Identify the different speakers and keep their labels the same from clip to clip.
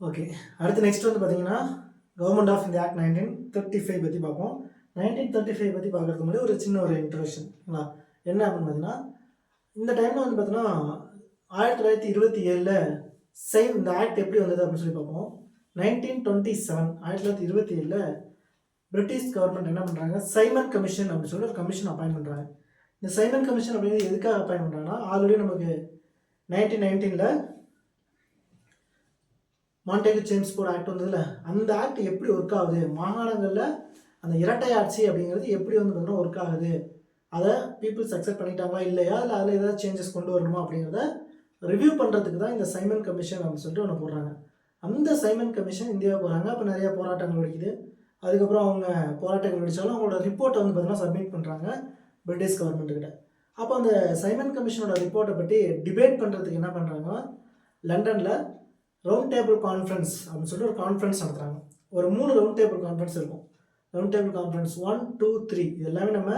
Speaker 1: Okay அடுத்து next வந்து பார்த்தீங்கன்னா government of India act nineteen thirty five பற்றி பார்ப்போம். நைன்டீன் தேர்ட்டி ஃபைவ் பற்றி பார்க்குறதுக்கு முன்னாடி ஒரு சின்ன ஒரு இன்ட்ரடக்ஷன்ங்களா என்ன அப்படின்னு பார்த்தீங்கன்னா இந்த டைமில் வந்து பார்த்தீங்கன்னா ஆயிரத்தி தொள்ளாயிரத்தி இருபத்தி ஏழில் சை இந்த ஆக்ட் எப்படி வந்தது அப்படின்னு சொல்லி பார்ப்போம். நைன்டீன் டுவெண்ட்டி செவன் ஆயிரத்தி தொள்ளாயிரத்தி இருபத்தி ஏழில் பிரிட்டிஷ் கவர்மெண்ட் என்ன பண்ணுறாங்க சைமன் கமிஷன் அப்படின்னு சொல்லி ஒரு கமிஷன் அப்பாயின் பண்ணுறாங்க இந்த சைமன் கமிஷன் அப்படிங்கிறது எதுக்காக அப்பாயின் பண்ணுறாங்கன்னா ஆல்ரெடி நமக்கு நைன்டீன் நைன்டீனில் மாண்டேகு ஜேம்ஸ் போர்ட் ஆக்ட் வந்ததில்ல அந்த ஆக்ட் எப்படி ஒர்க் ஆகுது? மாகாணங்களில் அந்த இரட்டை ஆட்சி அப்படிங்கிறது எப்படி வந்து பார்த்தீங்கன்னா ஒர்க் ஆகுது? அதை பீப்புள்ஸ் அக்செப்ட் பண்ணிட்டாங்களா இல்லையா? இல்லை அதில் ஏதாவது சேஞ்சஸ் கொண்டு வரணுமா அப்படிங்கிறத ரிவ்யூ பண்ணுறதுக்கு தான் இந்த சைமன் கமிஷன் அப்படின்னு சொல்லிட்டு ஒன்று போடுறாங்க. அந்த சைமன் கமிஷன் இந்தியாவுக்கு வராங்க. அப்போ நிறைய போராட்டங்கள் வெடிக்குது அதுக்கப்புறம் அவங்க போராட்டங்கள் வெடிச்சாலும் அவங்களோட ரிப்போர்ட்டை வந்து பார்த்தீங்கன்னா சப்மிட் பண்ணுறாங்க பிரிட்டிஷ் கவர்மெண்ட்டுக்கிட்ட அப்போ அந்த சைமன் கமிஷனோட ரிப்போர்ட்டை பற்றி டிபேட் பண்ணுறதுக்கு என்ன பண்ணுறாங்கன்னா லண்டனில் ரவுண்ட் டேபிள் கான்ஃபரன்ஸ் அப்படின்னு சொல்லிட்டு ஒரு கான்ஃபரன்ஸ் நடத்துகிறாங்க ஒரு மூணு ரவுண்ட் டேபிள் கான்ஃபரன்ஸ் இருக்கும். Round table conference one two three இது எல்லாமே நம்ம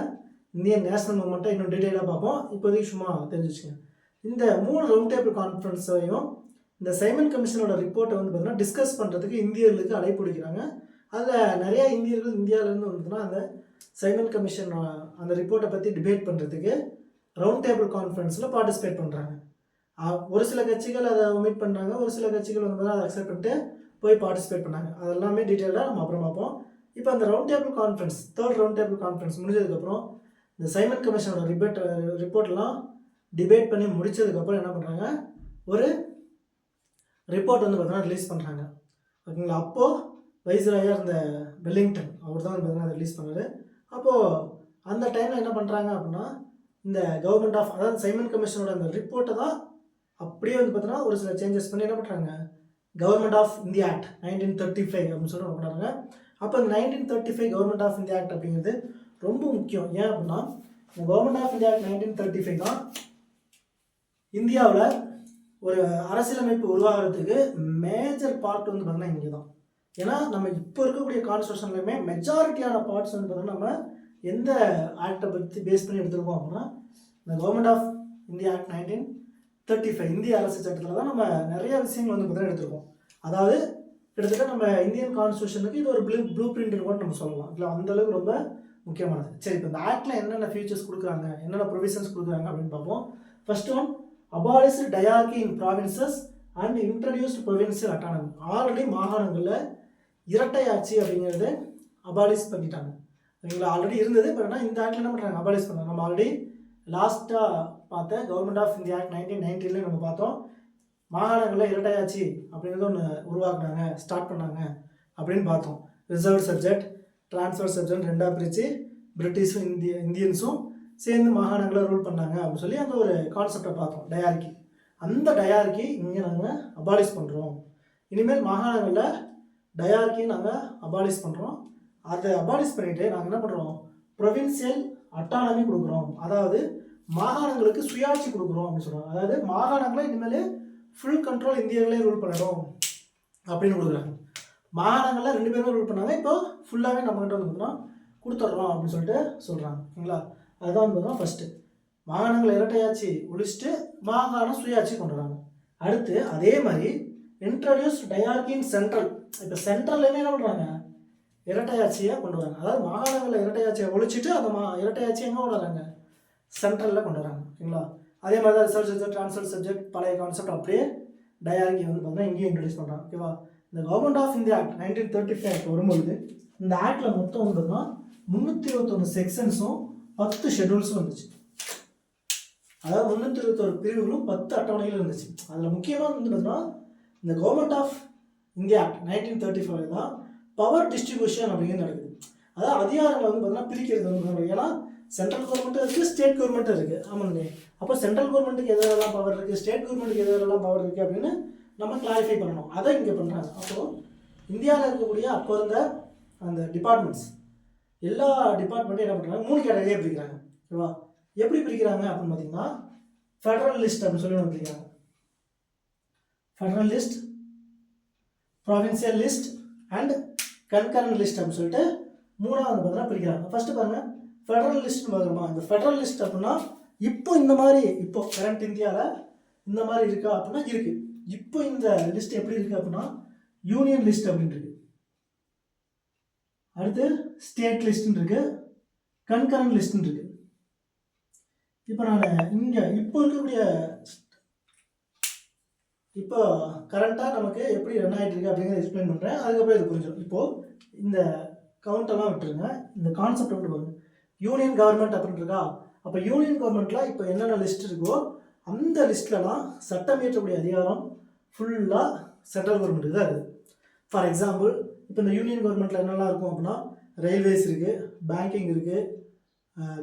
Speaker 1: இந்தியன் நேஷனல் மூமெண்ட்டை இன்னும் டீட்டெயிலாக பார்ப்போம். இப்போதைக்கு சும்மா தெரிஞ்சு வச்சுக்கோங்க இந்த மூணு ரவுண்ட் டேபிள் கான்ஃபரன்ஸையும் இந்த சைமன் கமிஷனோட ரிப்போர்ட்டை வந்து பார்த்தீங்கன்னா டிஸ்கஸ் பண்ணுறதுக்கு இந்தியர்களுக்கு அழைப்பு விடுக்கிறாங்க அதில் நிறையா இந்தியர்கள் இந்தியாவிலேருந்து வந்துன்னா அந்த சைமன் கமிஷன் அந்த ரிப்போர்ட்டை பற்றி டிபேட் பண்ணுறதுக்கு ரவுண்ட் டேபிள் கான்ஃபரன்ஸில் பார்ட்டிசிபேட் பண்ணுறாங்க ஒரு சில கட்சிகள் அதை ஒமிட் பண்ணுறாங்க ஒரு சில கட்சிகள் வந்து அதை அக்செப்ட் பண்ணிட்டு போய் பார்ட்டிசிபேட் பண்ணாங்க. அதெல்லாமே டீட்டெயிலாக நம்ம அப்புறம் பார்ப்போம். இப்போ அந்த round table conference third round table conference முடிஞ்சதுக்கப்புறம் இந்த சைமன் கமிஷனோட ரிபேட் ரிப்போர்ட்லாம் டிபேட் பண்ணி முடித்ததுக்கப்புறம் என்ன பண்ணுறாங்க ஒரு ரிப்போர்ட் வந்து பார்த்தீங்கன்னா ரிலீஸ் பண்ணுறாங்க ஓகேங்களா? அப்போது வைஸ்ராயாக இருந்த வெல்லிங்டன் அவர் தான் பார்த்தீங்கன்னா அதை ரிலீஸ் பண்ணார். அப்போது அந்த டைமில் என்ன பண்ணுறாங்க அப்படின்னா இந்த கவர்மெண்ட் ஆஃப் அதாவது சைமன் கமிஷனோட அந்த ரிப்போர்ட்டை தான் அப்படியே வந்து பார்த்தோன்னா ஒரு சில சேஞ்சஸ் பண்ணி என்ன பண்ணுறாங்க government of India act nineteen thirty five அப்படின்னு சொல்லி ஒன்று பண்ணுறாங்க அப்போ nineteen thirty five government of India act அப்படிங்கிறது ரொம்ப முக்கியம். ஏன் அப்படின்னா இந்த government of India act nineteen thirty five தான் இந்தியாவில் ஒரு அரசியலமைப்பு உருவாகிறதுக்கு மேஜர் பார்ட் வந்து பார்த்தீங்கன்னா இங்கே தான் ஏன்னா நம்ம இப்போ இருக்கக்கூடிய கான்ஸ்டியூஷன்லையுமே மெஜாரிட்டியான பார்ட்ஸ் வந்து பார்த்தீங்கன்னா நம்ம எந்த ஆக்டை பற்றி பேஸ் பண்ணி எடுத்துருக்கோம் அப்படின்னா இந்த government of India act nineteen thirty five இந்திய அரசு சட்டத்தில் தான் நம்ம நிறைய விஷயங்கள் வந்து பார்த்தீங்கன்னா எடுத்திருக்கோம். அதாவது கிட்டத்தட்ட நம்ம இந்தியன் கான்ஸ்டியூஷனுக்கு இது ஒரு ப்ளூ ப்ளூ பிரிண்ட் கூட நம்ம சொல்லலாம். இல்லை அந்தளவுக்கு ரொம்ப முக்கியமானது. சரி இப்போ இந்த ஆக்டில் என்னென்ன ஃபீச்சர்ஸ் கொடுக்குறாங்க என்னென்ன ப்ரொவிஷன்ஸ் கொடுக்குறாங்க அப்படின்னு பார்ப்போம். First one abolish dyarchy in provinces and introduced provincial autonomy already மாகாணங்களில் இரட்டை ஆட்சி அப்படிங்கிறது அபாலிஸ் பண்ணிட்டாங்க. ஓகேங்களா ஆல்ரெடி இருந்தது பட் ஆனால் இந்த ஆக்டில் என்ன பண்ணுறாங்க அபாலிஸ் பண்ணாங்க. நம்ம ஆல்ரெடி லாஸ்ட்டாக பார்த்த government of India act nineteen நைன்டீன்லேயே நம்ம பார்த்தோம் மாகாணங்களில் இரட்டையாட்சி அப்படிங்கிறது ஒன்று உருவாக்குனாங்க ஸ்டார்ட் பண்ணாங்க அப்படின்னு பார்த்தோம். ரிசர்வ் சப்ஜெக்ட் ட்ரான்ஸ்ஃபர் சப்ஜெக்ட் ரெண்டாக பிரித்து பிரிட்டிஷும் இந்திய இந்தியன்ஸும் சேர்ந்து மாகாணங்களை ரூல் பண்ணாங்க அப்படின்னு சொல்லி அந்த ஒரு கான்செப்டை பார்த்தோம் டயார்கி அந்த டயார்கி இங்கே நாங்கள் அபாலிஷ் பண்ணுறோம் இனிமேல் மாகாணங்களில் டயார்கி நாங்கள் அபாலிஷ் பண்ணுறோம் அதை அபாலிஷ் பண்ணிவிட்டு நாங்கள் என்ன பண்ணுறோம் ப்ரொவின்சியல் அட்டானமி கொடுக்குறோம். அதாவது மாகாணங்களுக்கு சுயாட்சி கொடுக்குறோம் அப்படின்னு சொல்கிறாங்க அதாவது மாகாணங்களை இனிமேல் ஃபுல் கண்ட்ரோல் இந்தியர்களே ரூல் பண்ணணும் அப்படின்னு கொடுக்குறாங்க. மாகாணங்களில் ரெண்டு பேருமே ரூல் பண்ணாங்க. இப்போ ஃபுல்லாகவே நம்மகிட்ட வந்து பார்த்தோம்னா கொடுத்துட்றோம் அப்படின்னு சொல்லிட்டு சொல்கிறாங்க ஓகேங்களா? அதுதான் வந்து பார்த்தோம்னா ஃபஸ்ட்டு மாகாணங்களை இரட்டையாட்சி ஒழிச்சிட்டு மாகாண சுயாட்சி கொண்டு வராங்க அடுத்து அதே மாதிரி இன்ட்ரடியூஸ் டயார்கின் சென்ட்ரல் இப்போ சென்ட்ரல்லையுமே என்ன பண்ணுறாங்க இரட்டையாட்சியை கொண்டு வராங்க. அதாவது மாகாணங்களில் இரட்டையாட்சியை ஒழிச்சிட்டு அந்த மா இரட்டையாட்சியை எங்கே கொண்டு வராங்க? சென்ட்ரலில் கொண்டு வராங்க ஓகேங்களா அதே மாதிரி தான் ரிசர்ச் சப்ஜெக்ட் ட்ரான்ஸ்ஃபர் சப்ஜெக்ட் பழைய கான்செப்ட் அப்படியே டயார்கி வந்து பார்த்தீங்கன்னா இங்கேயும் இன்ட்ரடியூஸ் பண்ணுறாங்க ஓகேவா இந்த government of India act nineteen thirty five act வரும்பொழுது இந்த ஆக்டில் மொத்தம் வந்து பார்த்தீங்கன்னா முந்நூற்றி இருபத்தொன்று செக்ஷன்ஸும் பத்து ஷெட்யூல்ஸும் வந்துச்சு அதாவது முந்நூற்றி இருபத்தொரு பிரிவுகளும் பத்து அட்டவணைகளும் இருந்துச்சு. அதில் முக்கியமாக வந்து பார்த்தீங்கன்னா இந்த government of India act nineteen thirty five தான் பவர் டிஸ்ட்ரிபியூஷன் அப்படிங்கிறது நடக்குது. அதாவது அதிகாரங்களை வந்து பார்த்தீங்கன்னா பிரிக்கிறது வந்து ஏன்னா சென்ட்ரல் கவர்மெண்ட்டும் இருக்குது ஸ்டேட் கவர்மெண்ட்டும் இருக்குது ஆமாண்ணே அப்போ சென்ட்ரல் கவர்மெண்ட்டுக்கு எதெல்லாம் பவர் இருக்குது ஸ்டேட் கவர்மெண்ட்டுக்கு எதெல்லாம் பவர் இருக்குது அப்படின்னு நம்ம கிளாரிஃபை பண்ணணும். அதை இங்கே பண்ணுறாங்க அப்போது இந்தியாவில் இருக்கக்கூடிய அப்போ இருந்த அந்த டிபார்ட்மெண்ட்ஸ் எல்லா டிபார்ட்மெண்ட்டும் என்ன பண்ணுறாங்க மூணு கேட்டகரியாக பிரிக்கிறாங்க. ஓகேவா? எப்படி பிரிக்கிறாங்க அப்படின்னு பார்த்தீங்கன்னா ஃபெடரல் லிஸ்ட் அப்படின்னு சொல்லி ஒன்று பிரிக்கிறாங்க. Federal list provincial list and concurrent list அப்படின்னு சொல்லிட்டு மூணாவது பார்த்தீங்கன்னா பிரிக்கிறாங்க. ஃபஸ்ட்டு பாருங்கள் ஃபெடரல் லிஸ்ட் பார்க்குறோமா இந்த ஃபெடரலிஸ்ட் அப்படின்னா இப்போ இந்த மாதிரி இப்போ கரண்ட் இந்தியாவில் இந்த மாதிரி இருக்கா அப்படின்னா இருக்குது இப்போ இந்த லிஸ்ட் எப்படி இருக்குது அப்படின்னா யூனியன் லிஸ்ட் அப்படின்னு இருக்கு. அடுத்து ஸ்டேட் லிஸ்ட்னு இருக்கு. கன்கரண்ட் லிஸ்ட்னு இருக்கு. இப்போ நான் இங்கே இப்போ இருக்கக்கூடிய இப்போ கரண்ட்டாக நமக்கு எப்படி ரன் ஆகிட்டு இருக்கு அப்படிங்கிறத எக்ஸ்பிளைன் பண்ணுறேன் அதுக்கப்புறம் இது புரிஞ்சிடும். இப்போது இந்த கவுண்டெல்லாம் விட்டுருங்க. இந்த கான்செப்ட் விட்டு பாருங்கள் யூனியன் கவர்மெண்ட் அப்படின்னு இருக்கா? அப்போ யூனியன் கவர்மெண்ட்டில் இப்போ என்னென்ன லிஸ்ட் இருக்கோ அந்த லிஸ்ட்லலாம் சட்டம் இயற்றக்கூடிய அதிகாரம் ஃபுல்லாக சென்ட்ரல் கவர்மெண்ட்டுக்கு தான் இருக்குது ஃபார் எக்ஸாம்பிள் இப்போ இந்த யூனியன் கவர்மெண்ட்டில் என்னெல்லாம் இருக்கும் அப்படின்னா ரயில்வேஸ் இருக்குது பேங்கிங் இருக்குது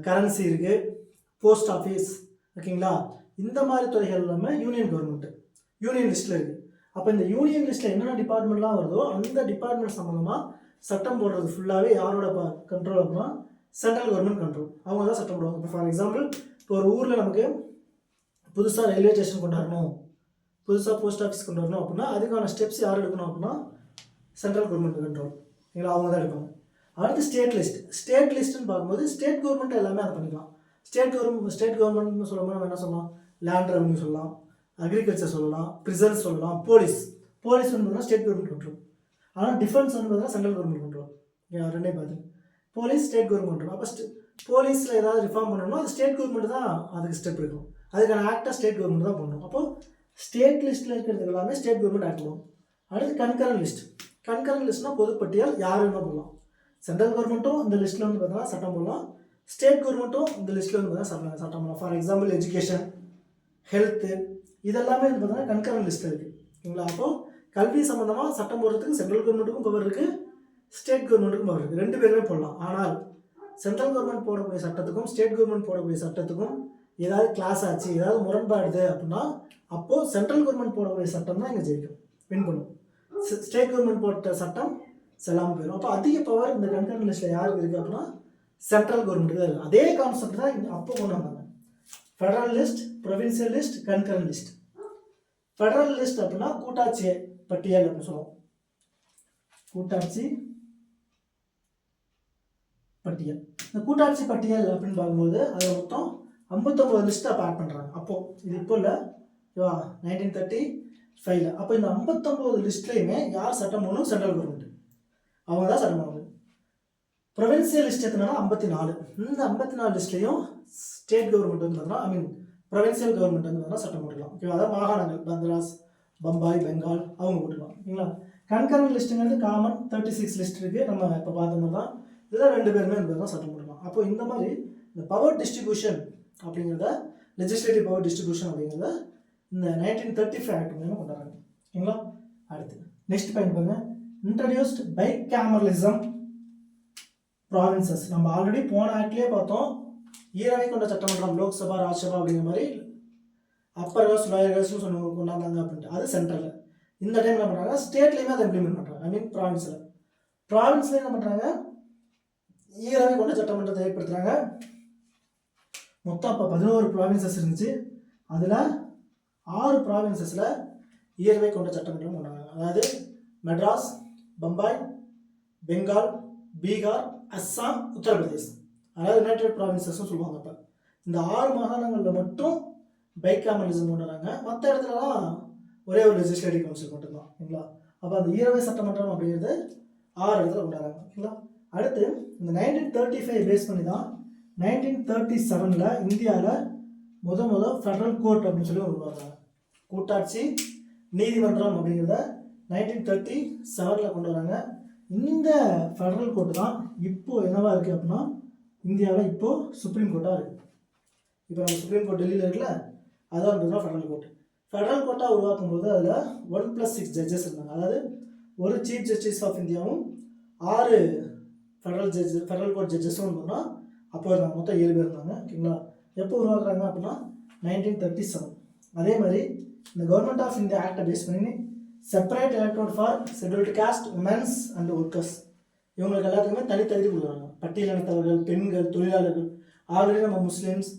Speaker 1: கரன்சி இருக்குது போஸ்ட் ஆஃபீஸ் ஓகேங்களா? இந்த மாதிரி துறைகள் எல்லாமே யூனியன் கவர்மெண்ட்டு யூனியன் லிஸ்ட்டில் இருக்குது அப்போ இந்த யூனியன் லிஸ்ட்டில் என்னென்ன டிபார்ட்மெண்ட்லாம் வருதோ அந்த டிபார்ட்மெண்ட் சம்மந்தமாக சட்டம் போடுறது ஃபுல்லாகவே யாரோட கண்ட்ரோல் அப்படின்னா சென்ட்ரல் கவர்மெண்ட் கண்ட்ரோல் அவங்க தான் சட்டம் போடுவாங்க. இப்போ ஃபார் எக்ஸாம்பிள் இப்போ ஒரு ஊரில் நமக்கு புதுசாக ரயில்வே ஸ்டேஷன் கொண்டாடணும் புதுசாக போஸ்ட் ஆஃபீஸ் கொண்டு வரணும் அப்படின்னா அதுக்கான ஸ்டெப்ஸ் யார் எடுக்கணும் அப்படின்னா சென்ட்ரல் கவர்மெண்ட் கண்ட்ரோல் இல்லை அவங்க தான் எடுப்பாங்க அடுத்து ஸ்டேட் லிஸ்ட் ஸ்டேட் லிஸ்ட்னு பார்க்கும்போது ஸ்டேட் கவர்மெண்ட் எல்லாமே அதை பண்ணிக்கலாம். ஸ்டேட் கவர்மெண்ட் ஸ்டேட் கவர்மெண்ட்னு சொல்லும்போது நம்ம என்ன சொல்லலாம்? லேண்ட் ரெவன்யூ சொல்லலாம். அக்ரிகல்ச்சர் சொல்லலாம். ப்ரிசன்ஸ் சொல்லலாம். போலீஸ் போலீஸ் வந்து ஸ்டேட் கவர்மெண்ட் கண்ட்ரோல் ஆனால் டிஃபென்ஸ் வந்து பார்த்தீங்கன்னா சென்ட்ரல் கவர்மெண்ட் கண்ட்ரோல் ரெண்டே பார்த்து போலீஸ் ஸ்டேட் கவர்மெண்ட் அப்போ ஸ்டே போலீஸில் ஏதாவது ரிஃபார்ம் பண்ணணும்னா அது ஸ்டேட் கவர்மெண்ட் தான் அதுக்கு ஸ்டெப் இருக்கும் அதுக்கான ஆக்டாக ஸ்டேட் கவர்மெண்ட் தான் பண்ணணும். அப்போ ஸ்டேட் லிஸ்ட்டில் இருக்கிறது எல்லாமே ஸ்டேட் கவர்மெண்ட் ஆக்ட் பண்ணும் அடுத்து கண்கரன் லிஸ்ட் கண்கரன் லிஸ்ட்னா பொதுப்பட்டியல் யார் வேணால் போடலாம். சென்ட்ரல் கவர்மெண்ட்டும் இந்த லிஸ்ட்டில் வந்து பார்த்தீங்கன்னா சட்டம் போடலாம். ஸ்டேட் கவர்மெண்ட்டும் இந்த லிஸ்ட்டில் வந்து பார்த்தீங்கன்னா சட்டம் சட்டம் போடலாம். ஃபார் எக்ஸாம்பிள் எஜுகேஷன் ஹெல்த்து இதெல்லாமே வந்து பார்த்தீங்கன்னா கண்கரன் லிஸ்ட்டில் இருக்குது ஓகேங்களா அப்போது கல்வி சம்மந்தமாக சட்டம் போடுறதுக்கு சென்ட்ரல் கவர்மெண்ட்டுக்கும் பவர் இருக்குது ஸ்டேட் கவர்மெண்ட்டுக்கும் பவர் இருக்குது ரெண்டு பேருமே போடலாம். ஆனால் சென்ட்ரல் கவர்மெண்ட் போடக்கூடிய சட்டத்துக்கும் ஸ்டேட் கவர்மெண்ட் போடக்கூடிய சட்டத்துக்கும் ஏதாவது கிளாஸ் ஆச்சு ஏதாவது முரண்பாடுது அப்படின்னா அப்போது சென்ட்ரல் கவர்மெண்ட் போடக்கூடிய சட்டம் தான் இங்கே ஜெயிக்கும். வின் பண்ணும். ஸ்டேட் கவர்மெண்ட் போட்ட சட்டம் செல்லாமல் போயிடும் அப்போ அதிக பவர் இந்த கன்கரண்ட் லிஸ்ட்டில் யாருக்கு இருக்குது அப்படின்னா சென்ட்ரல் கவர்மெண்ட் தான் இருக்குது அதே கான்செப்ட் தான் இங்கே அப்போ கொண்டு வந்தாங்க. Federal list provincial list concurrent list federal list அப்படின்னா கூட்டாட்சி பட்டியல் அப்படின்னு சொல்லுவோம். கூட்டாட்சி பட்டியல். இந்த கூட்டாட்சி பட்டியல் அப்படின்னு பார்க்கும்போது அது மொத்தம் ஐம்பத்தொம்பது லிஸ்ட்டை பேக் பண்ணுறாங்க அப்போது இது இப்போ இல்லை. ஓகேவா நைன்டீன் தேர்ட்டி ஃபைவ்ல அப்போ இந்த ஐம்பத்தொம்போது லிஸ்ட்லேயுமே யார் சட்டம் போடணும்? சென்ட்ரல் கவர்மெண்ட் அவங்க தான் சட்டம் பண்ணுவாங்க ப்ரொவின்சியல் லிஸ்ட் எத்தனைனா ஐம்பத்தி நாலு. இந்த ஐம்பத்தி நாலு லிஸ்ட்லேயும் ஸ்டேட் கவர்மெண்ட் வந்து பார்த்தோம்னா ஐ மீன் ப்ரொவின்சியல் கவர்மெண்ட் வந்து பார்த்தீங்கன்னா சட்டம் போட்டுக்கலாம். ஓகேவா அதாவது மாகாணங்கள் பந்த்ராஸ் பம்பாய் பெங்கால் அவங்க போட்டுக்கலாம். ஓகேங்களா கன்கரண்ட் லிஸ்ட்டுங்கிறது காமன் தேர்ட்டி சிக்ஸ் லிஸ்ட் இருக்குது நம்ம இப்போ பார்த்த மாதிரி தான் இதில் ரெண்டு பேருமே வந்து தான் சட்டம் போட்டுக்கலாம் அப்போ இந்த மாதிரி இந்த பவர் டிஸ்ட்ரிபியூஷன் அப்படிங்கிறத லெஜிஸ்லேட்டிவ் பவர் டிஸ்ட்ரிபியூஷன் அப்படிங்கிறத இந்த நைன்டீன் தேர்ட்டி ஃபைவ் ஆக்ட் மூலியமாக கொண்டாடுறாங்க. ஓகேங்களா? அடுத்து நெக்ஸ்ட் பாயிண்ட் பாருங்க. இன்ட்ரடியூஸ்ட் பை கேமரலிசம் ப்ராவின்சஸ் நம்ம ஆல்ரெடி போன ஆக்ட்லேயே பார்த்தோம். ஈரவை கொண்ட சட்டமன்றம் லோக்சபா ராஜ்யசபா அப்படிங்கிற மாதிரி அப்பர் ஹவுஸ் லோயர் ஹவுஸ்னு சொன்ன கொண்டாந்தாங்க அப்படின்ட்டு. அது சென்ட்ரலில் இந்த டைம் என்ன பண்ணுறாங்க ஸ்டேட்லேயுமே அதை இம்ப்ளிமெண்ட் பண்ணுறாங்க ஐ மீன் ப்ராவின்ஸில் ப்ராவின்ஸில் என்ன பண்ணுறாங்க ஈரவை கொண்ட சட்டமன்றத்தை ஏற்படுத்துகிறாங்க மொத்தம் அப்போ பதினோரு ப்ராவின்சஸ் இருந்துச்சு. அதில் ஆறு ப்ராவின்சஸில் இயர்வை கொண்ட சட்டமன்றம் கொண்டாங்க அதாவது மெட்ராஸ் பம்பாய் பெங்கால் பீகார் அஸ்ஸாம் உத்தரப்பிரதேஷ். அதாவது யுனைடெட் ப்ராவின்சஸ்னு சொல்லுவாங்க அப்போ. இந்த ஆறு மாகாணங்களில் மட்டும் பைக்காமலிசம் கொண்டு வராங்க. மற்ற இடத்துலலாம் ஒரே ஒரு லெஜிஸ்லேட்டிவ் கவுன்சில் மட்டும்தான். ஓகேங்களா அப்போ அந்த ஈரவை சட்டமன்றம் அப்படிங்கிறது ஆறு இடத்துல கொண்டாடுறாங்க ஓகேங்களா அடுத்து இந்த நைன்டீன் தேர்ட்டி ஃபைவ் பேஸ் பண்ணி தான் நைன்டீன் தேர்ட்டி செவனில் இந்தியாவில் முத முத ஃபெடரல் கோர்ட் அப்படின்னு சொல்லி உருவாங்க கூட்டாட்சி நீதிமன்றம் அப்படிங்கிறத நைன்டீன் தேர்ட்டி செவனில் கொண்டு வராங்க. இந்த ஃபெடரல் கோர்ட்டு தான் இப்போது என்னவா இருக்குது அப்படின்னா இந்தியாவில் இப்போது சுப்ரீம் கோர்ட்டாக இருக்குது இப்போ நம்ம சுப்ரீம் கோர்ட் டெல்லியில் இருக்குல்ல அதான் வந்து ஃபெடரல் கோர்ட் ஃபெடரல் கோர்ட்டாக உருவாக்கும் போது அதில் ஒன் ப்ளஸ் சிக்ஸ் ஜட்ஜஸ் இருந்தாங்க. அதாவது ஒரு சீஃப் ஜஸ்டிஸ் ஆஃப் இந்தியாவும் ஆறு ஃபெடரல் ஜட்ஜ் ஃபெடரல் கோர்ட் ஜட்ஜஸும் இருந்தோம்னா அப்போ இருந்தாங்க மொத்தம் ஏழு பேர் இருந்தாங்க ஓகேங்களா? எப்போ உருவாக்குறாங்க அப்படின்னா நைன்டீன் தேர்ட்டி செவன் அதே மாதிரி இந்த கவர்மெண்ட் ஆஃப் இந்தியா ஆக்டை பேஸ் பண்ணி separate electorate for scheduled caste womens and workers இவங்களுக்கு எல்லாத்துக்குமே தனித்தகுதி கொடுக்குறாங்க. பட்டியலினத்தவர்கள் பெண்கள் தொழிலாளர்கள் ஆல்ரெடி நம்ம Muslims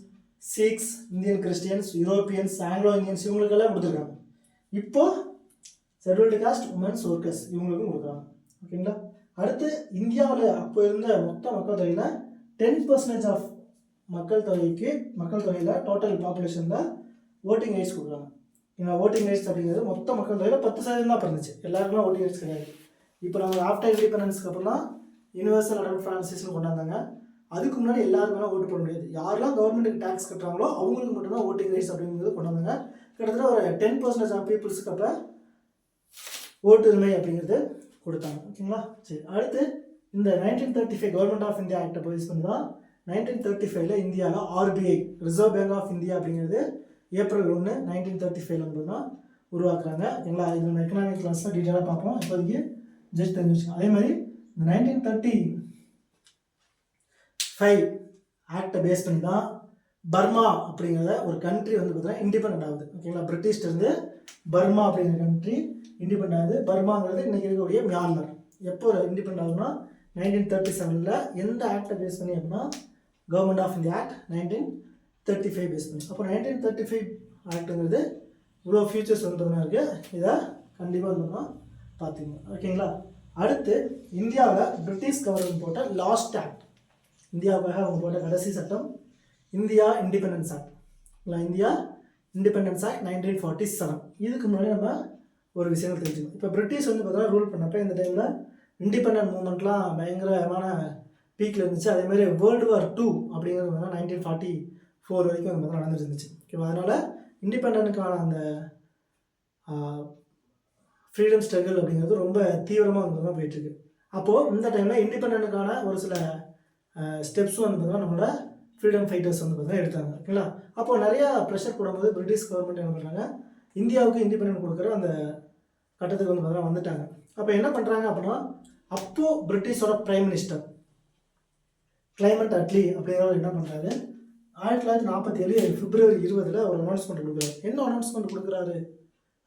Speaker 1: Sikhs Indian Christians Europeans Anglo Indians இவங்களுக்கெல்லாம் கொடுத்துருக்காங்க. இப்போ ஷெட்யூல்டு காஸ்ட் உமன்ஸ் ஒர்க்கர்ஸ் இவங்களுக்கும் கொடுக்குறாங்க. ஓகேங்களா? அடுத்து இந்தியாவில் அப்போ இருந்த மொத்த மக்கள் தொகையில் டென் பர்சன்டேஜ் ஆஃப் மக்கள் தொகைக்கு மக்கள் தொகையில் டோட்டல் பாப்புலேஷனில் ஓட்டிங் ரைட்ஸ் கொடுக்குறாங்க. ஏன்னா ஓட்டிங் ரைட்ஸ் அப்படிங்கிறது மொத்த மக்கள் தொகையில் பத்து சதவீதம் தான் பிறந்துச்சு. எல்லாருக்குலாம் ஓட்டிங் ரைட்ஸ் கிடையாது. இப்போ நம்ம ஆஃப்டர் இண்டிபெண்டன்ஸ்க்கு அப்புறம் தான் யூனிவர்சல் அடல் ஃப்ரான்சிஸ்னு கொண்டாந்தாங்க. அதுக்கு முன்னாடி எல்லாருக்குமே ஓட்டு போட முடியாது. யாரெல்லாம் கவர்மெண்ட்டுக்கு டேக்ஸ் கட்டுறாங்களோ அவங்களுக்கு மட்டும்தான் ஓட்டிங் ரைட்ஸ் அப்படிங்கிறது கொண்டாந்தாங்க. கிட்டத்தட்ட ஒரு டென் பர்சன்டேஜ் ஆஃப் பீப்புள்ஸுக்கு அப்போ ஓட்டுரிமை அப்படிங்கிறது கொடுத்தாங்க. ஓகேங்களா? சரி அடுத்து இந்த nineteen thirty five government of India ஆக்டை base பண்ணி தான் நைன்டீன் தேர்ட்டி ஃபைவ்ல இந்தியாவில் RBI reserve bank of India அப்படிங்கிறது ஏப்ரல் ஒன்று நைன்டீன் தேர்ட்டி ஃபைவ்ல வந்து தான் உருவாக்குறாங்க. எங்களா இது நம்ம எக்கனாமிக் கிளாஸில் டீட்டெயிலாக பார்ப்போம். இப்போதைக்கு ஜஸ்ட் தெரிஞ்சு வச்சுக்கோங்க. அதே மாதிரி இந்த நைன்டீன் தேர்ட்டி ஃபைவ் ஆக்டை பேஸ் பண்ணி தான் பர்மா அப்படிங்கிறத ஒரு கண்ட்ரி வந்து பார்த்தீங்கன்னா இண்டிபெண்ட் ஆகுது. ஓகேங்களா? பிரிட்டிஷ்லேருந்து பர்மா அப்படிங்கிற கண்ட்ரி இண்டிபெண்ட் ஆகுது. பர்மாங்கிறது இன்றைக்கி இருக்கக்கூடிய மியான்மர். எப்போ இண்டிபெண்ட் ஆகுதுன்னா நைன்டீன் தேர்ட்டி செவனில் எந்த ஆக்டை பேஸ் பண்ணி அப்படின்னா government of India act nineteen thirty five base பண்ணி. அப்போ நைன்டீன் தேர்ட்டி ஃபைவ் ஆக்ட்டுங்கிறது இவ்வளோ ஃபியூச்சர்ஸ் வந்து இருக்குது இதை கண்டிப்பாக வந்து பார்த்தீங்கன்னா பார்த்துங்க ஓகேங்களா அடுத்து இந்தியாவில் பிரிட்டிஷ் கவர்மெண்ட் போட்ட லாஸ்ட் ஆக்ட் இந்தியாவுக்காக அவங்க போட்ட கடைசி சட்டம் இந்தியா இண்டிபெண்டன்ஸ் ஆக்ட் இல்லை India independence act nineteen forty seven இதுக்கு முன்னாடி நம்ம ஒரு விஷயங்கள் தெரிஞ்சுக்கணும். இப்போ பிரிட்டிஷ் வந்து பார்த்தீங்கன்னா ரூல் பண்ணப்போ இந்த டைமில் இண்டிபெண்டன்ட் மூமெண்ட்லாம் பயங்கரமான பீக்கில் இருந்துச்சு. அதேமாதிரி வேர்ல்டு வார் டூ அப்படிங்கிறது வந்து நைன்டீன் ஃபார்ட்டி ஃபோர் வரைக்கும் வந்து பார்த்தீங்கன்னா நடந்துட்டு இருந்துச்சு. ஓகேவா அதனால் இண்டிபெண்டனுக்கான அந்த ஃப்ரீடம் ஸ்ட்ரகிள் அப்படிங்கிறது ரொம்ப தீவிரமாக வந்து தான் போயிட்டுருக்கு. அப்போது இந்த டைமில் இண்டிபெண்டனுக்கான ஒரு சில ஸ்டெப்ஸும் வந்து பார்த்தீங்கன்னா நம்மளோட ஃப்ரீடம் ஃபைட்டர்ஸ் வந்து பார்த்தீங்கன்னா எடுத்தாங்க. ஓகேங்களா அப்போது நிறையா ப்ரெஷர் போடும்போது பிரிட்டிஷ் கவர்மெண்ட் என்ன பண்ணுறாங்க இந்தியாவுக்கு இண்டிபெண்டன்ட் கொடுக்குற அந்த கட்டத்துக்கு வந்து பார்த்தீங்கன்னா வந்துட்டாங்க. அப்போ என்ன பண்ணுறாங்க அப்படின்னா அப்போது பிரிட்டிஷோட பிரைம் மினிஸ்டர் கிளைமேட் அட்லி அப்படிங்கிறவர் என்ன பண்ணுறாரு ஆயிரத்தி தொள்ளாயிரத்தி நாற்பத்தி ஏழு பிப்ரவரி இருபதில் ஒரு அனௌன்ஸ்மெண்ட் கொடுக்குறாரு. என்ன அனௌன்ஸ்மெண்ட் கொடுக்குறாரு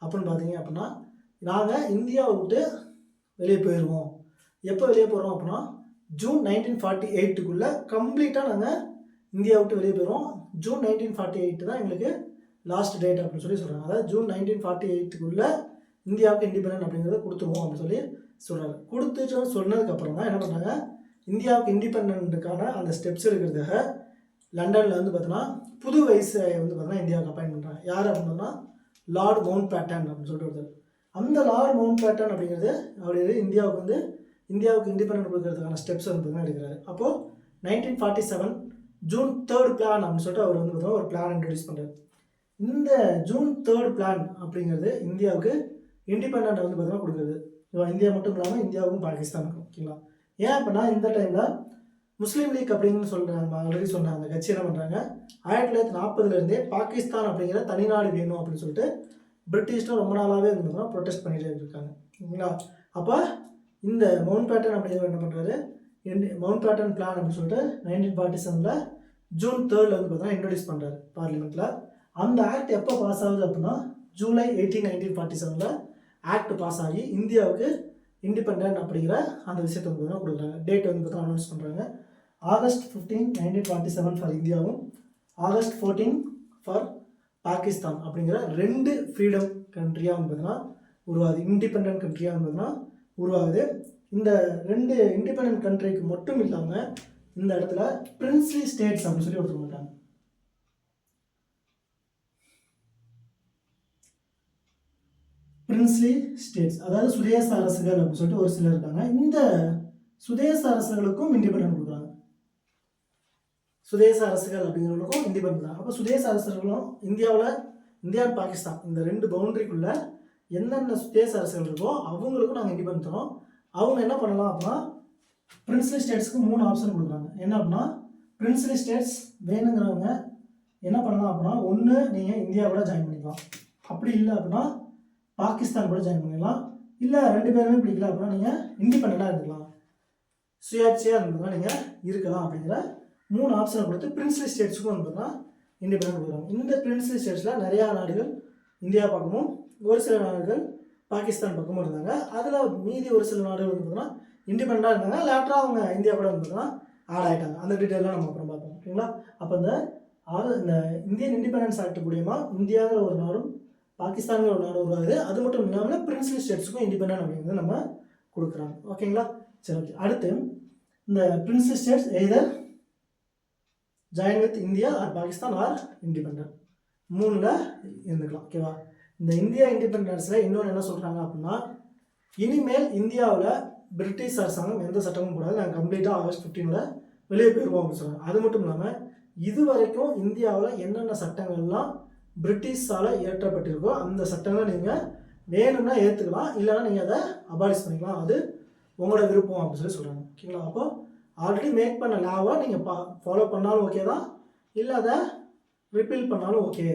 Speaker 1: அப்படின்னு பார்த்தீங்க அப்படின்னா நாங்கள் இந்தியாவை விட்டு வெளியே போயிடுவோம் எப்போ வெளியே போகிறோம் அப்படின்னா ஜூன் நைன்டீன் ஃபார்ட்டி எயிட்டுக்குள்ளே கம்ப்ளீட்டாக நாங்கள் இந்தியா விட்டு வெளியே போயிடுவோம் ஜூன் நைன்டீன் ஃபார்ட்டி எயிட் தான் எங்களுக்கு லாஸ்ட் டேட் அப்படின்னு சொல்லி சொல்கிறாங்க அதாவது ஜூன் நைன்டீன் ஃபார்ட்டி எயிட்டுக்குள்ளே இந்தியாவுக்கு இண்டிபெண்டன்ட் அப்படிங்கிறத கொடுத்துருவோம் அப்படின்னு சொல்லி சொல்கிறாரு கொடுத்துச்சோன்னு சொன்னதுக்கப்புறம் தான் என்ன பண்ணுறாங்க இந்தியாவுக்கு இண்டிபெண்ட்டுக்கான அந்த ஸ்டெப்ஸ் எடுக்கிறதுக்காக லண்டனில் வந்து பார்த்தோன்னா புது வயசு வந்து பார்த்தோன்னா இந்தியாவுக்கு அப்பாயின் பண்ணுறாங்க யார் அப்படின்னா லார்ட் மவுண்ட் பேட்டன் அப்படின்னு சொல்லிட்டு ஒருத்தர். அந்த லார்ட் மவுண்ட் பேட்டன் அப்படிங்கிறது அவர் இந்தியாவுக்கு வந்து இந்தியாவுக்கு இண்டிபெண்டன்ட் கொடுக்கறதுக்கான ஸ்டெப்ஸ் வந்து பார்த்தீங்கன்னா எடுக்கிறாரு. அப்போது nineteen forty seven June third plan அப்படின்னு சொல்லிட்டு அவர் வந்து பார்த்தீங்கன்னா ஒரு பிளான் இன்ட்ரடியூஸ் பண்ணுறாரு இந்த ஜூன் தேர்ட் பிளான் அப்படிங்கிறது இந்தியாவுக்கு இண்டிபெண்ட் வந்து பார்த்தீங்கன்னா கொடுக்குறது. இந்தியா மட்டும் இல்லாமல் இந்தியாவுக்கும் பாகிஸ்தானுக்கும் ஓகேங்களா ஏன் அப்படின்னா இந்த டைமில் முஸ்லீம் லீக் அப்படின்னு சொல்கிறாங்க ஆல்ரெடி சொன்னாங்க அந்த கட்சி என்ன பண்ணுறாங்க ஆயிரத்தி தொள்ளாயிரத்தி நாற்பதுலேருந்தே பாகிஸ்தான் அப்படிங்கிற தனிநாடு வேணும் அப்படின்னு சொல்லிட்டு பிரிட்டிஷ்டும் ரொம்ப நாளாகவே வந்து பார்த்தீங்கன்னா ப்ரொடெஸ்ட் பண்ணிகிட்டே இருக்காங்க ஓகேங்களா அப்போ இந்த மவுண்ட் பேட்டன் அப்படிங்கிறவர் என்ன பண்ணுறாரு மவுண்ட் பேட்டன் பிளான் அப்படின்னு சொல்லிட்டு நைன்டீன் ஃபார்ட்டி செவனில் ஜூன் தேர்டில் வந்து பார்த்தீங்கன்னா இன்ட்ரடியூஸ் பண்ணுறாரு பார்லிமெண்ட்டில் அந்த ஆக்ட் எப்போ பாஸ் ஆகுது அப்படின்னா ஜூலை எயிட்டீன் நைன்டீன் ஃபார்ட்டி செவனில் ஆக்ட் பாஸ் ஆகி இந்தியாவுக்கு இண்டிபெண்ட் அப்படிங்கிற அந்த விஷயத்தை வந்து கொடுக்குறாங்க. டேட் வந்து பார்த்தா அனௌன்ஸ் பண்ணுறாங்க August fifteen nineteen forty seven for இந்தியாவும் ஆகஸ்ட் ஃபோர்டீன் ஃபார் பாகிஸ்தான் அப்படிங்கிற ரெண்டு ஃப்ரீடம் கண்ட்ரியாக வந்து பார்த்தீங்கன்னா உருவாகுது. இண்டிபெண்ட் கண்ட்ரியாக வந்து பார்த்தீங்கன்னா உருவாகுது. இந்த ரெண்டு இண்டிபெண்ட் கண்ட்ரிக்கு மட்டும் இல்லாமல் இந்த இடத்துல பிரின்ஸ்லி ஸ்டேட்ஸ் அப்படின்னு சொல்லி ஒருத்தர் மாட்டாங்க பிரின்ஸ்லி ஸ்டேட்ஸ் அதாவது சுதேச அரசுகள் அப்படின்னு சொல்லிட்டு ஒரு சிலர் இருக்காங்க. இந்த சுதேச அரசுகளுக்கும் இண்டிபெண்டன்ட் கொடுக்குறாங்க. சுதேச அரசுகள் அப்படிங்கிறவங்களுக்கும் இண்டிபெண்ட் தான் அப்போ சுதேச அரசுகளும் இந்தியாவில் இந்தியா அண்ட் பாகிஸ்தான் இந்த ரெண்டு பவுண்டரிக்குள்ள என்னென்ன சுதேச அரசுகள் இருக்கோ அவங்களுக்கும் நாங்கள் இண்டிபெண்ட் தரோம் அவங்க என்ன பண்ணலாம் அப்படின்னா பிரின்ஸ்லி ஸ்டேட்ஸ்க்கு மூணு ஆப்ஷன் கொடுக்குறாங்க. என்ன அப்படின்னா பிரின்ஸ்லி ஸ்டேட்ஸ் வேணுங்கிறவங்க என்ன பண்ணலாம் அப்படின்னா ஒன்று நீங்கள் இந்தியாவோட ஜாயின் பண்ணிக்கலாம். அப்படி இல்லை அப்படின்னா பாகிஸ்தான் கூட ஜாயின் பண்ணிக்கலாம் இல்லை ரெண்டு பேருமே பிடிக்கல அப்படின்னா நீங்கள் இண்டிபெண்ட்டாக இருந்துக்கலாம் சுயாட்சியாக இருந்ததுனா நீங்கள் இருக்கலாம் அப்படிங்கிற மூணு ஆப்ஷனை கொடுத்து பிரின்ஸ்லி ஸ்டேட்ஸுக்கும் வந்து பார்த்தா இண்டிபெண்ட் கொடுக்குறாங்க. இந்த பிரின்ஸ்லி ஸ்டேட்ஸில் நிறையா நாடுகள் இந்தியா பக்கமும் ஒரு சில நாடுகள் பாகிஸ்தான் பக்கமும் இருந்தாங்க. அதில் மீதி ஒரு சில நாடுகள் வந்து பார்த்தீங்கன்னா இண்டிபெண்டாக இருந்தாங்க. லேட்டராக அவங்க இந்தியா கூட வந்து பார்த்தீங்கன்னா ஆட் ஆகிட்டாங்க அந்த டீட்டெயிலாம் நம்ம அப்புறம் பார்ப்போம். ஓகேங்களா அப்போ இந்த ஆறு இந்த இந்தியன் இண்டிபெண்டன்ஸ் ஆக்ட் மூலியமாக இந்தியாங்கிற ஒரு நாடும் பாகிஸ்தான்கிற ஒரு நாடு உருவாகுது. அது மட்டும் இல்லாமல் பிரின்ஸ்லி ஸ்டேட்ஸுக்கும் இண்டிபெண்டன்ட் அப்படிங்கிறது நம்ம கொடுக்குறாங்க. ஓகேங்களா சரி ஓகே அடுத்து இந்த princely states either join with India or Pakistan or independent மூணில் இருந்துக்கலாம் ஓகேவா இந்த இந்தியா இண்டிபெண்டன்ஸில் இன்னொன்று என்ன சொல்கிறாங்க அப்படின்னா இனிமேல் இந்தியாவில் பிரிட்டிஷ் அரசாங்கம் எந்த சட்டமும் போடாது. நாங்கள் கம்ப்ளீட்டாக ஆகஸ்ட் ஃபிஃப்டீனில் வெளியே போயிடுவோம் அப்படின்னு சொல்கிறாங்க அது மட்டும் இல்லாமல் இது வரைக்கும் இந்தியாவில் என்னென்ன சட்டங்கள்லாம் பிரிட்டிஷால் இயற்றப்பட்டிருக்கோ அந்த சட்டங்களை நீங்கள் வேணும்னா ஏற்றுக்கலாம் இல்லைன்னா நீங்கள் அதை அபாலிஷ் பண்ணிக்கலாம். அது உங்களோட விருப்பம் அப்படின்னு சொல்லி சொல்கிறாங்க ஓகேங்களா அப்போ ஆல்ரெடி மேக் பண்ண லாவை நீங்கள் பா ஃபாலோ பண்ணாலும் ஓகே தான் இல்லை அதை ரிப்பீல் பண்ணாலும் ஓகே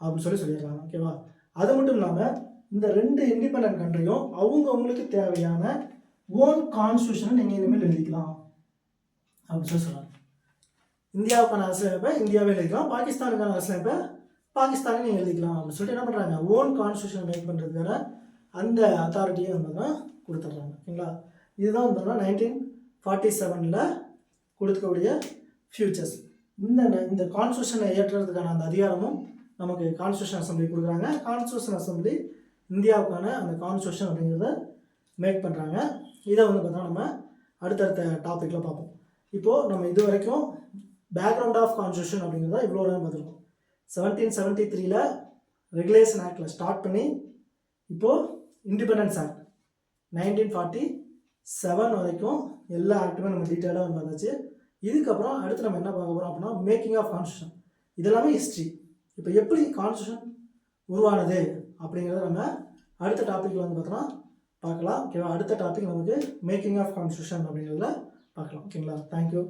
Speaker 1: அப்படின்னு சொல்லி சொல்லிடுறாங்க ஓகேவா அது மட்டும் இல்லாமல் இந்த ரெண்டு இண்டிபெண்ட் கண்ட்ரியும் அவங்கவுங்களுக்கு தேவையான ஓன் கான்ஸ்டியூஷனை நீங்கள் இனிமேல் எழுதிக்கலாம் அப்படின்னு சொல்லி சொல்கிறாங்க இந்தியாவுக்கான அரசியலமைப்பை இந்தியாவே எழுதிக்கலாம் பாகிஸ்தானுக்கான அரசியலமைப்பை பாகிஸ்தானே நீங்கள் எழுதிக்கலாம் அப்படின்னு சொல்லிட்டு என்ன பண்ணுறாங்க ஓன் கான்ஸ்டியூஷன் மேக் பண்ணுறதுக்கான அந்த அத்தாரிட்டியை வந்து கொடுத்துட்றாங்க. ஓகேங்களா? இதுதான் வந்து நைன்டீன் ஃபார்ட்டி செவனில் கொடுக்கக்கூடிய ஃபியூச்சர்ஸ் இந்த இந்த கான்ஸ்டியூஷனை ஏற்றுறதுக்கான அந்த அதிகாரமும் நமக்கு கான்ஸ்டியூஷன் அசம்பிளி கொடுக்குறாங்க. கான்ஸ்டியூஷன் அசம்பிளி இந்தியாவுக்கான அந்த கான்ஸ்டியூஷன் அப்படிங்கிறத மேக் பண்ணுறாங்க இதை வந்து பார்த்தோம்னா நம்ம அடுத்தடுத்த டாப்பிக்கில் பார்ப்போம். இப்போது நம்ம இது வரைக்கும் பேக்ரவுண்ட் ஆஃப் கான்ஸ்டியூஷன் அப்படிங்கிறத இவ்வளோ நேரம் பார்த்துருக்கோம். செவன்டீன் செவன்ட்டி த்ரீல ரெகுலேஷன் ஆக்டில் ஸ்டார்ட் பண்ணி இப்போது independence act nineteen forty seven வரைக்கும் எல்லா ஆக்ட்டுமே நம்ம டீட்டெயிலாக வந்து இதுக்கப்புறம் அடுத்து நம்ம என்ன பார்க்க போகிறோம் அப்படின்னா மேக்கிங் ஆஃப் கான்ஸ்டியூஷன் இதெல்லாமே ஹிஸ்ட்ரி இப்போ எப்படி கான்ஸ்டியூஷன் உருவானது அப்படிங்கிறத நம்ம அடுத்த டாப்பிக்கில் வந்து பார்த்தோன்னா பார்க்கலாம். ஓகேவா? அடுத்த டாபிக் நமக்கு மேக்கிங் ஆஃப் கான்ஸ்டியூஷன் அப்படிங்கிறதுல பார்க்கலாம். ஓகேங்களா? தேங்க்யூ